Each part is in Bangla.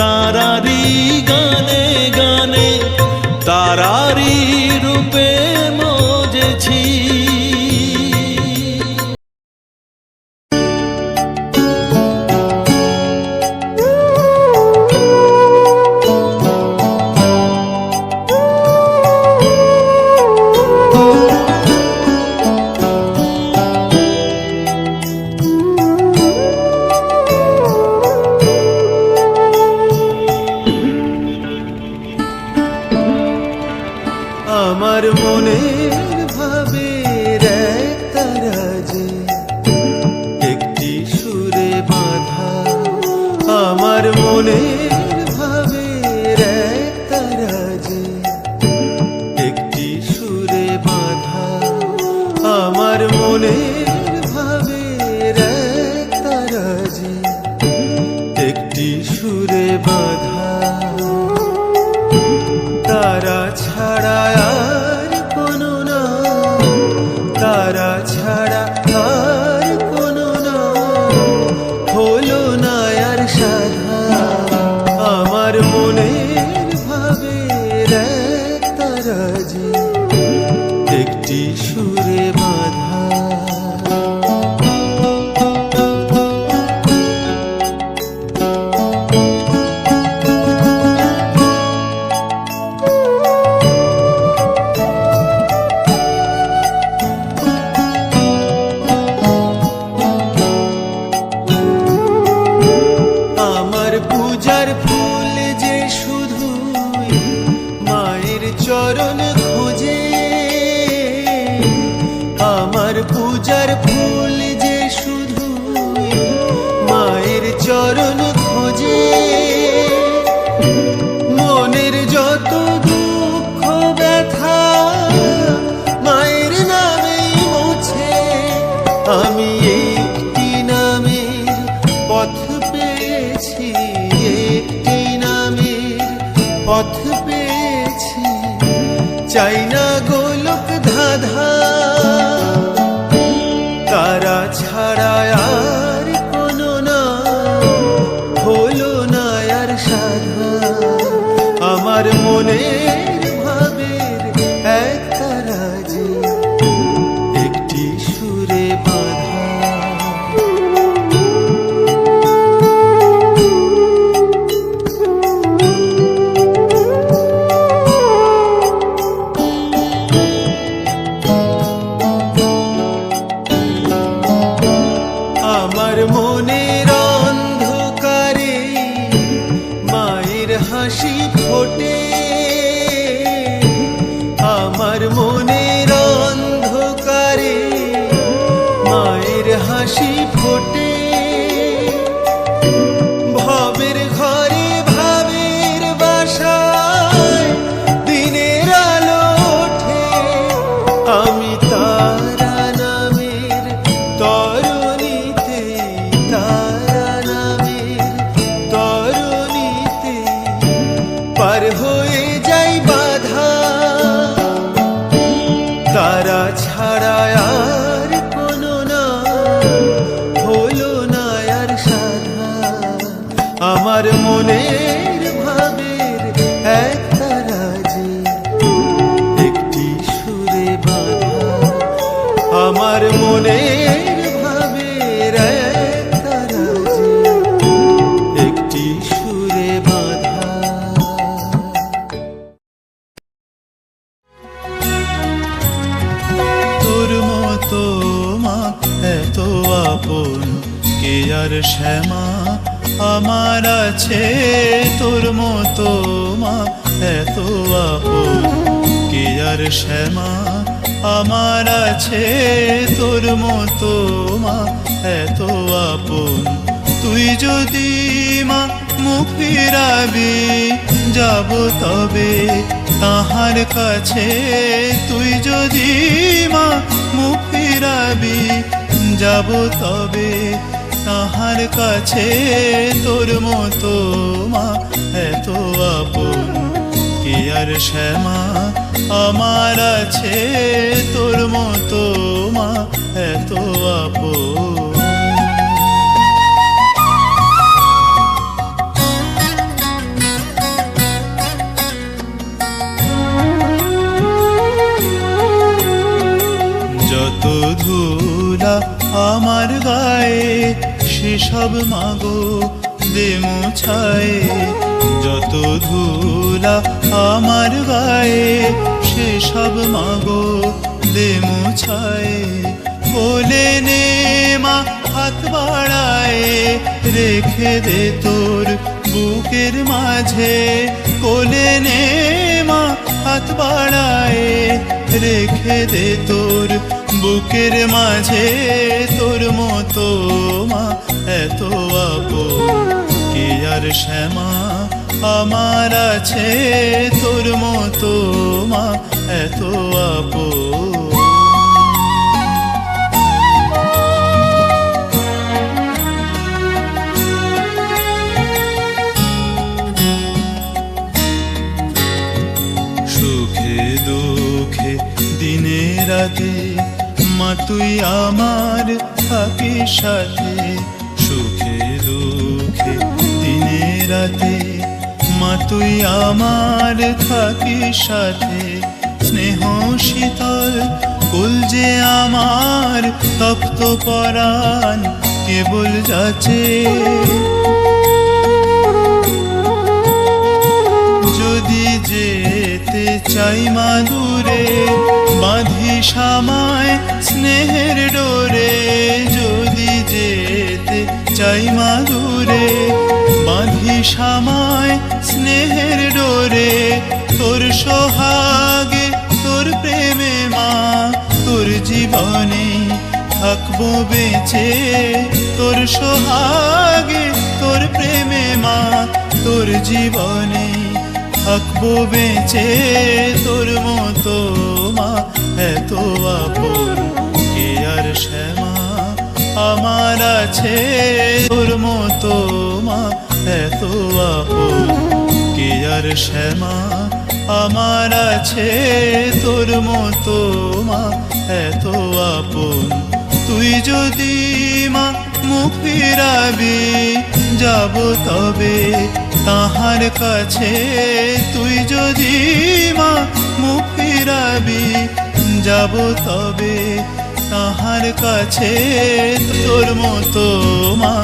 তারারি গানে গানে আমার পূজার ফুল যে শুধু মায়ের চরণ খোঁজে। মনের যত দুঃখ, ব্যথা মায়ের নামেই মোছে। আমি একটি নামের পথ পেয়েছি, একটি নামের পথ পেয়েছি। চাই না ফিরাবি, যাব তবে তাহার কাছে। তুই যদি মা, মুখ ফিরাবি, যাব তবে তাহার কাছে। তোর মতো মা, এত আপন, কে আর শ্যামা আমার আছে? তোর মতো মা, এত আপন। আমার গায়ে সেসব মাগো দে মুছায়ে যত ধুলা আমার গায়ে সেসব মাগো দে মুছায়ে কোলে নে মা, হাত বাড়ায়, রেখে দে তোর বুকের মাঝে। কোলে নে মা, হাত বাড়ায়, রেখে দে তোর বুকের মাঝে তোর মতো মা, এত আপন। কে আর শ্যামা আমার আছে তোর মতো মা, এত দিনে রাতে তুই আমার থাকিস সাথে, সুখে, দুঃখে, দিনে, রাতে। মা, তুই আমার থাকিস সাথে, স্নেহ শীতল, কুল যে আমার তপ্ত পরাণ, কেবল যাচ্ছে। যদি যেতে চাই মাদুরে বাঁধি সামায় স্নেহের ডোরে, যদি যেতে চাই মাদুরে বাঁধি সামায় স্নেহের ডোরে, তোর সোহাগে, তোর প্রেমে মা, তোর জীবনে থাকব বেঁচে। তোর সোহাগে, তোর প্রেমে মা, তোর জীবনে থাকব বেঁচে। তোর মতো মা এত আপন কে আর শ্যামা আমার আছে তোর মতো মা, এত আপন, কে আর শ্যামা আমার আছে তোর মতো মা, এত আপন। তুই যদি মা মুখ ফিরাবি, যাব তবে তাহার কাছে। তুই যদি মা মুখ ফিরাবি যাব তবে তাহার কাছে তোর মতো মা,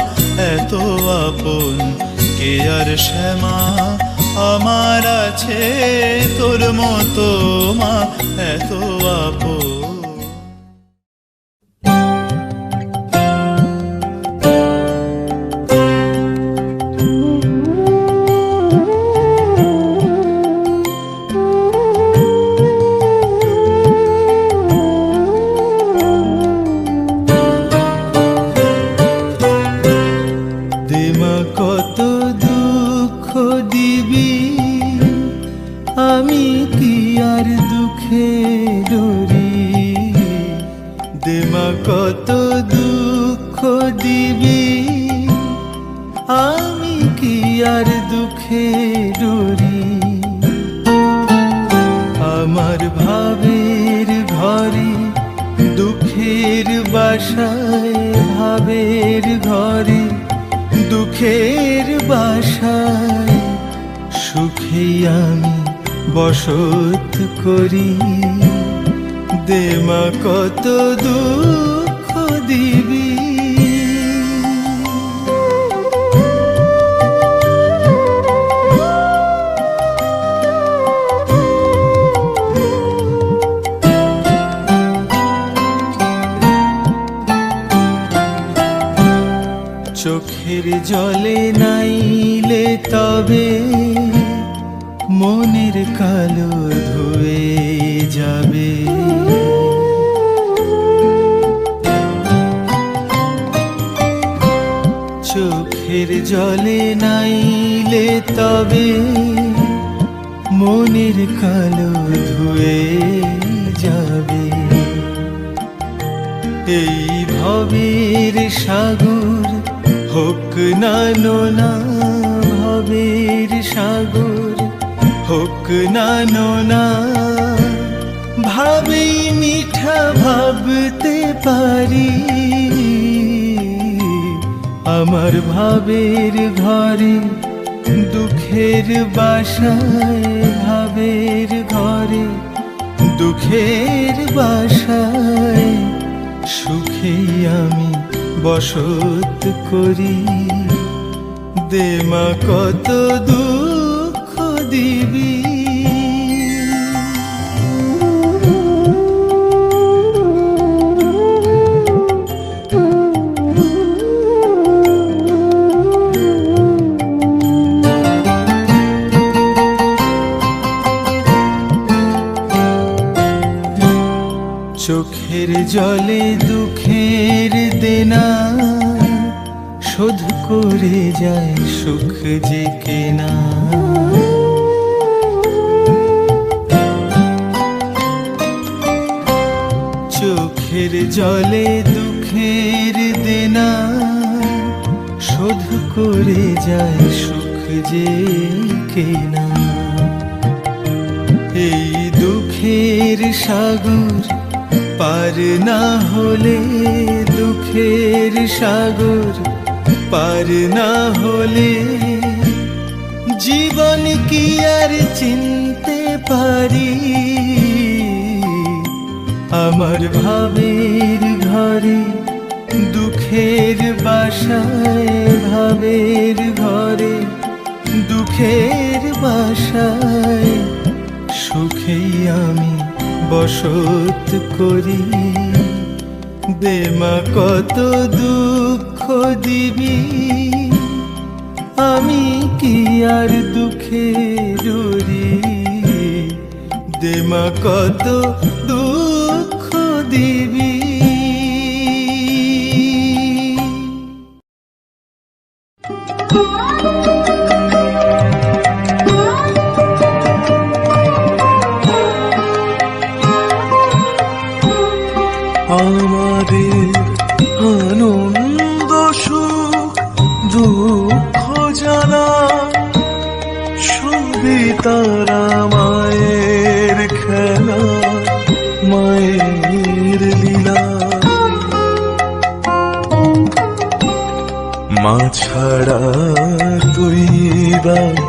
এত আপন কে আর শ্যামা? আমার আছে তোর মতো মা, এত আপন। দেমা কত দুঃখ দিবি। চোখের জলে নাইলে তবে মনের কালো যাবে। চোখের জলে নাইলে তবে মনের কালো ধুয়ে যাবে। এই ভবের সাগর হোক না নোনা, ভবের সাগর হোক না নোনা। ভাবেই মিঠা ভাবতে পারি। আমার ভাবের ঘরে, দুঃখের বাসায়, ভাবের ঘরে, দুঃখের বাসায় সুখে আমি বসত করি। দেমা কত দুঃখ চোখের জলে দুঃখের দেনা শোধ করে যায় সুখ যে কেনা। চোখের জলে দুঃখের দেনা শোধ করে যায় সুখ যে কেনা। এই দুঃখের সাগর পার না হলে দুঃখের সাগর, পার না হলে জীবন কি আর চিনতে পারি? আমার ভাবের ঘরে, দুঃখের বাসায়, ভাবের ঘরে, দুঃখের বাসায় সুখেই আমি বসত করি। দেমা কত দুঃখ দিবি। আমি কি আর দুঃখে রুরি? দেমা কত দুঃখ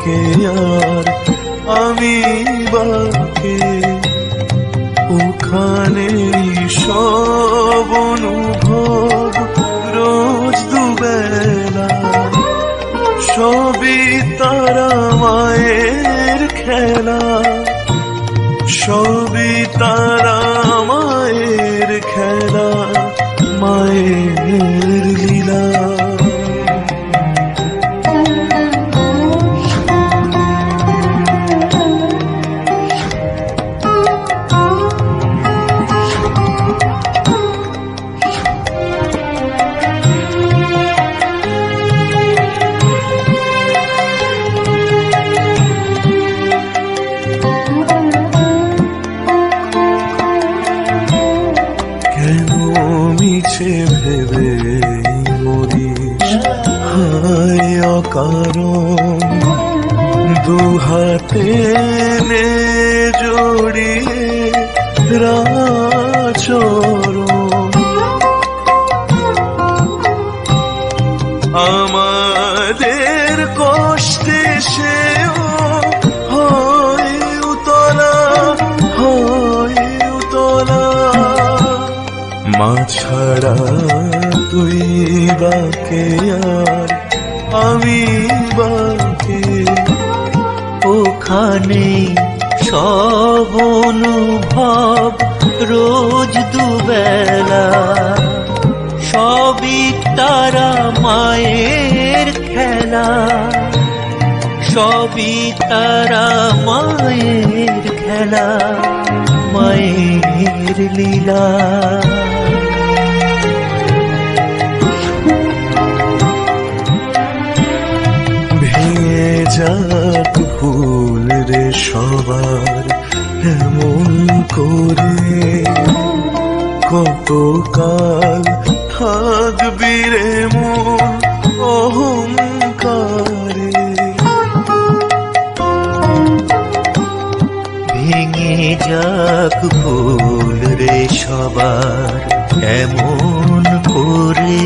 বাকে আর ওখানে সব অনুভব রোজ দুবেলা। সবই তারা মায়ের খেলা। সবই তারা মায়ের খেলা, মায়ের লীলা। রে সবার এমন করে কতকাল থাকবি রে মন অহংকারে। ভেঙে যাক ভুল রে সবার এমন করে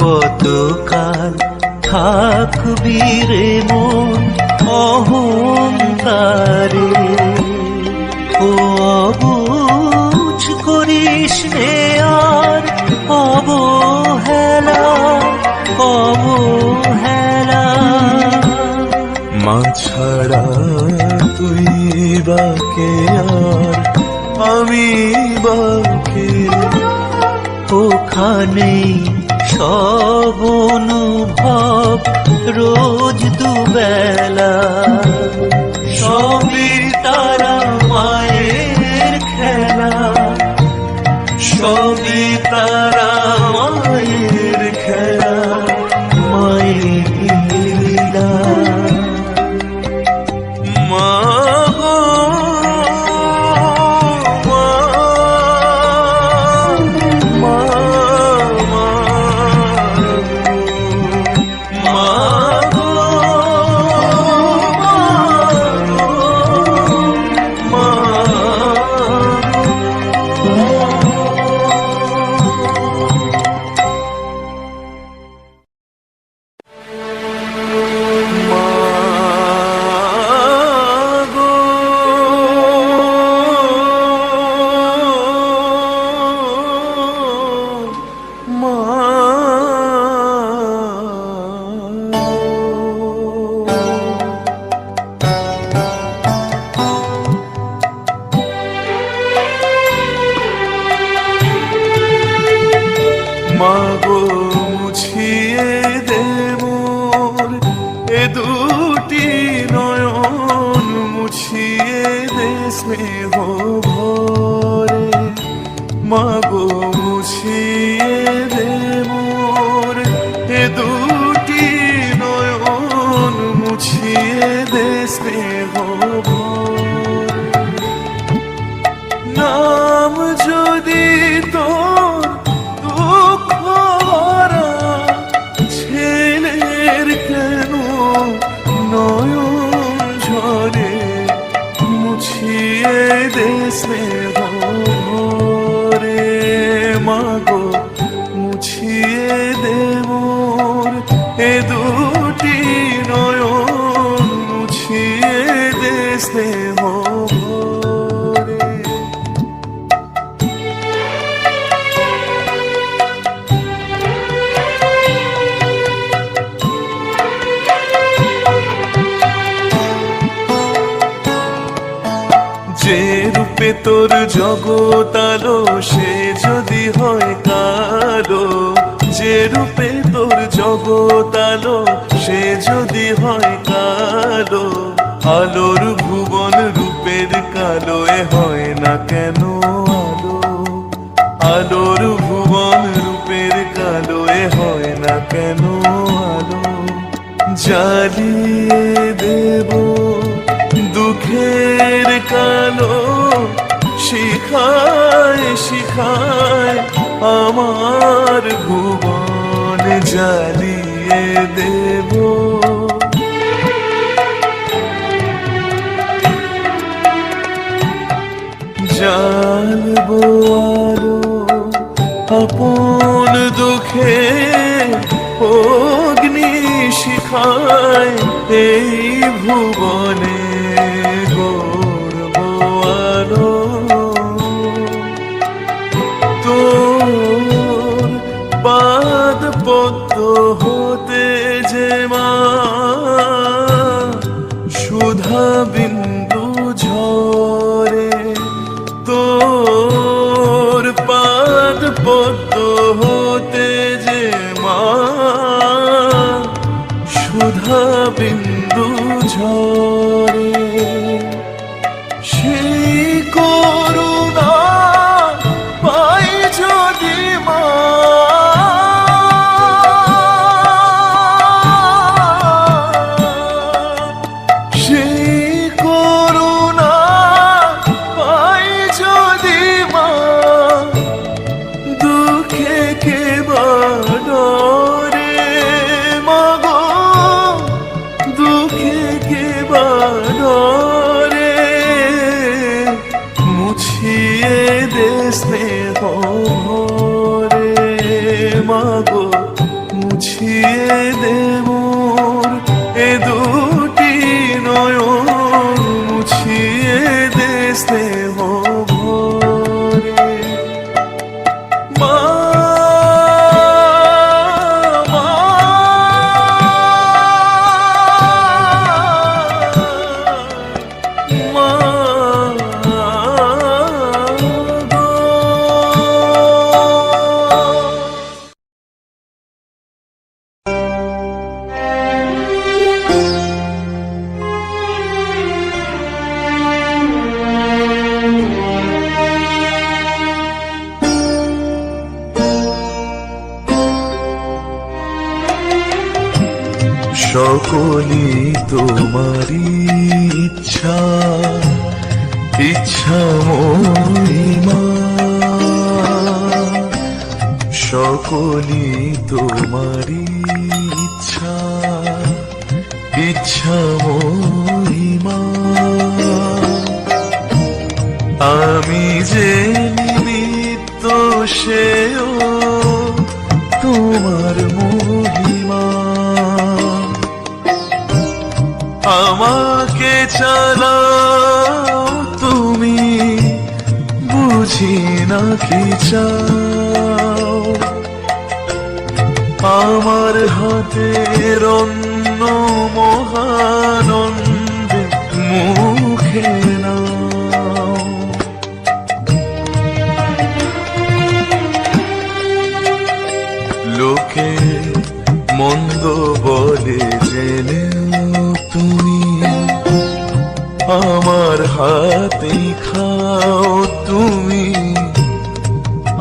কতকাল থাকবি রে মন অহংকারে ও অবুঝ করিস নে আর অবহেলা অবহেলা। মা ছাড়া তুই বাকে আর? আমি বাকে ওখানে সব অনুভব রোজ দুবেলা। সবই মাগো। স্নেহ যে রূপে তোর জগতালো সে যদি হয় কালো। যে রূপে তোর জগতালো সে যদি হয় কালো। আলোর ভুবন রূপের কালো এ হয় না কেন আলো? আলোর ভুবন রূপের কালো এ হয় না কেন আলো? জ্বালিয়ে দেব দুঃখের কালো, শিখায় শিখায় আমার ভুবন জ্বালিয়ে দেব। জানব আরও আপন দুঃখে অগ্নি শিখায় এই ভুবনে। বিন্দু ঝরে সেই করুণা ইচ্ছা আমি যে নিমিত্ত সেও তোমার মহিমা। আমাকে চালাও তুমি বুঝি না কি চাও। আমার হাতের কোন মহানন্দ মুখে লোকে মন্দ বলে জেনে তুমি আমার হাতে খাও তুমি,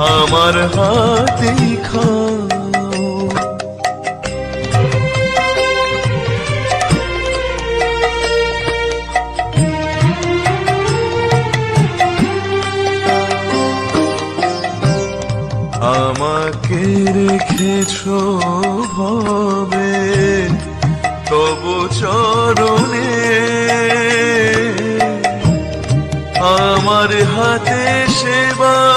আমার হাতে খাও রেখেছো ভবে তবু চরণে আমার হাতে সেবা